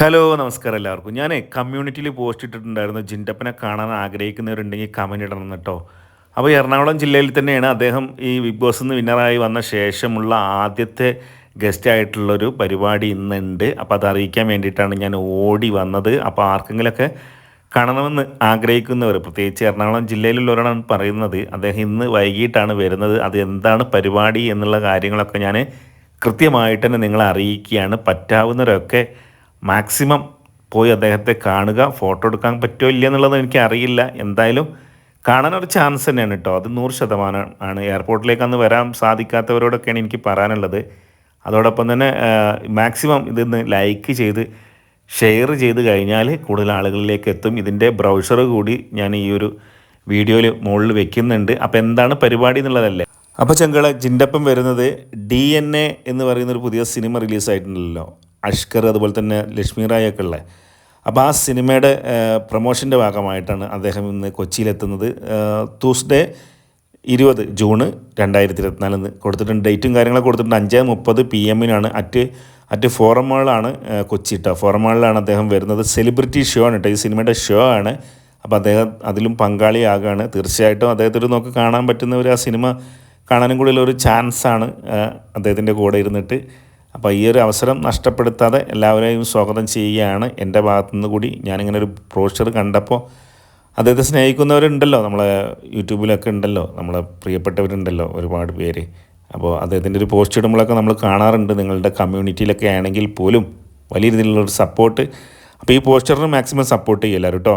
Hello നമസ്കാരം എല്ലാവർക്കും. ഞാൻ കമ്മ്യൂണിറ്റിയിൽ പോസ്റ്റ് ഇട്ടിട്ടുണ്ടായിരുന്നു ജിൻഡപ്പനെ കാണാൻ ആഗ്രഹിക്കുന്നവരുണ്ടെങ്കിൽ കമന്റ് ഇടണം കേട്ടോ അപ്പോൾ എറണാകുളം ജില്ലയിൽ തന്നെയാണ് അദ്ദേഹം ഈ ബിഗ് ബോസ് നിന്ന് വിന്നറായി വന്ന ശേഷമുള്ള ആദ്യത്തെ ഗസ്റ്റ് ആയിട്ടുള്ളൊരു പരിപാടി ഇന്നുണ്ട്. അപ്പോൾ അത് അറിയിക്കാൻ വേണ്ടിയിട്ടാണ് ഞാൻ ഓടി വന്നത്. അപ്പോൾ ആർക്കെങ്കിലൊക്കെ കാണണമെന്ന് ആഗ്രഹിക്കുന്നവർ പ്രത്യേകിച്ച് എറണാകുളം ജില്ലയിലുള്ളവരാണ് പറയുന്നത് അദ്ദേഹം ഇന്ന് വൈകിട്ടാണ് വരുന്നത്. അത് എന്താണ് പരിപാടി എന്നുള്ള കാര്യങ്ങളൊക്കെ ഞാൻ കൃത്യമായിട്ട് തന്നെ നിങ്ങളെ അറിയിക്കുകയാണ്. പറ്റാവുന്നവരൊക്കെ മാക്സിമം പോയി അദ്ദേഹത്തെ കാണുക ഫോട്ടോ എടുക്കാൻ പറ്റുമോ ഇല്ല എന്നുള്ളത് എനിക്ക് അറിയില്ല. എന്തായാലും കാണാനൊരു ചാൻസ് തന്നെയാണ് കേട്ടോ. അത് നൂറ് ശതമാനം ആണ്. എയർപോർട്ടിലേക്ക് അന്ന് വരാൻ സാധിക്കാത്തവരോടൊക്കെയാണ് എനിക്ക് പറയാനുള്ളത്. അതോടൊപ്പം തന്നെ മാക്സിമം ഇതൊന്ന് ലൈക്ക് ചെയ്ത് ഷെയർ ചെയ്ത് കഴിഞ്ഞാൽ കൂടുതൽ ആളുകളിലേക്ക് എത്തും. ഇതിന്റെ ബ്രൗഷർ കൂടി ഞാൻ ഈ ഒരു വീഡിയോയിൽ മുകളിൽ വെക്കുന്നുണ്ട്. അപ്പോൾ എന്താണ് പരിപാടി എന്നുള്ളതല്ലേ? അപ്പോൾ ചെങ്കള ജിന്റപ്പം വരുന്നത് ഡി എൻ എ എന്ന് പറയുന്ന ഒരു പുതിയ സിനിമ റിലീസായിട്ടുണ്ടല്ലോ അഷ്കർ അതുപോലെ തന്നെ ലക്ഷ്മി റായൊക്കെ ഉള്ളത് അപ്പോൾ ആ സിനിമയുടെ പ്രൊമോഷന്റെ ഭാഗമായിട്ടാണ് അദ്ദേഹം ഇന്ന് കൊച്ചിയിലെത്തുന്നത്. ട്യൂസ്ഡേ ഇരുപത് ജൂണ് രണ്ടായിരത്തി ഇരുപത്തിനാലിന്ന് കൊടുത്തിട്ടുണ്ട്. ഡേറ്റും കാര്യങ്ങളൊക്കെ കൊടുത്തിട്ടുണ്ട്. അഞ്ച് മുപ്പത് പി എമ്മിനാണ് അറ്റ് അറ്റ് ഫോറം മാളിലാണ് കൊച്ചി കേട്ടോ ഫോറം മാളിലാണ് അദ്ദേഹം വരുന്നത്. സെലിബ്രിറ്റി ഷോ ആണ് കേട്ടോ ഈ സിനിമയുടെ ഷോ ആണ്. അപ്പോൾ അദ്ദേഹം അതിലും പങ്കാളിയാകുകയാണ് തീർച്ചയായിട്ടും അദ്ദേഹത്തിന് നോക്കി കാണാൻ പറ്റുന്നവർ ആ സിനിമ കാണാനും ഒരു ചാൻസാണ് അദ്ദേഹത്തിന്റെ കൂടെ ഇരുന്നിട്ട്. അപ്പോൾ ഈ ഒരു അവസരം നഷ്ടപ്പെടുത്താതെ എല്ലാവരെയും സ്വാഗതം ചെയ്യുകയാണ് എന്റെ ഭാഗത്തുനിന്ന് കൂടി. ഞാനിങ്ങനെ ഒരു പ്രോഷർ കണ്ടപ്പോൾ അദ്ദേഹത്തെ സ്നേഹിക്കുന്നവരുണ്ടല്ലോ നമ്മളെ യൂട്യൂബിലൊക്കെ ഉണ്ടല്ലോ നമ്മളെ പ്രിയപ്പെട്ടവരുണ്ടല്ലോ ഒരുപാട് പേര്. അപ്പോൾ അദ്ദേഹത്തിന്റെ ഒരു പോസ്റ്റ് ഇടുമ്പോഴൊക്കെ നമ്മൾ കാണാറുണ്ട് നിങ്ങളുടെ കമ്മ്യൂണിറ്റിയിലൊക്കെ ആണെങ്കിൽ പോലും വലിയ രീതിയിലുള്ളൊരു സപ്പോർട്ട് അപ്പോൾ ഈ പോസ്റ്ററിന് മാക്സിമം സപ്പോർട്ട് ചെയ്യുക കേട്ടോ